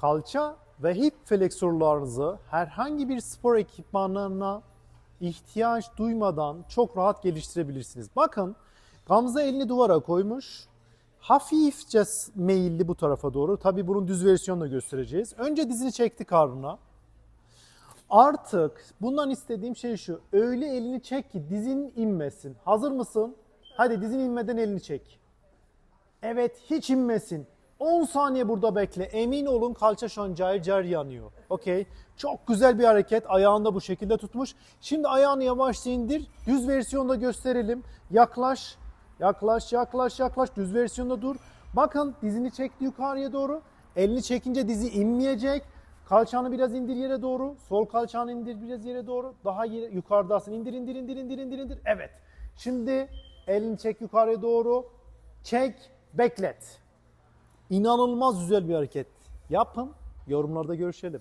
Kalça ve hip flexorlarınızı herhangi bir spor ekipmanlarına ihtiyaç duymadan çok rahat geliştirebilirsiniz. Bakın Gamze elini duvara koymuş. Hafifçe meyilli bu tarafa doğru. Tabii bunun düz versiyonunu göstereceğiz. Önce dizini çekti karnına. Artık bundan istediğim şey şu. Öyle elini çek ki dizin inmesin. Hazır mısın? Hadi dizin inmeden elini çek. Evet hiç inmesin. 10 saniye burada bekle. Emin olun kalça şu an cayır cayır yanıyor. Okey. Çok güzel bir hareket. Ayağını da bu şekilde tutmuş. Şimdi ayağını yavaşça indir. Düz versiyonda gösterelim. Yaklaş. Yaklaş, yaklaş, yaklaş. Düz versiyonda dur. Bakın dizini çekti yukarıya doğru. Elini çekince dizi inmeyecek. Kalçanı biraz indir yere doğru. Sol kalçanı indir biraz yere doğru. Daha yere, yukarıdasın. İndir, indir, indir, indir, indir, indir. Evet. Şimdi elini çek yukarıya doğru. Çek, beklet. İnanılmaz güzel bir hareket. Yapın, yorumlarda görüşelim.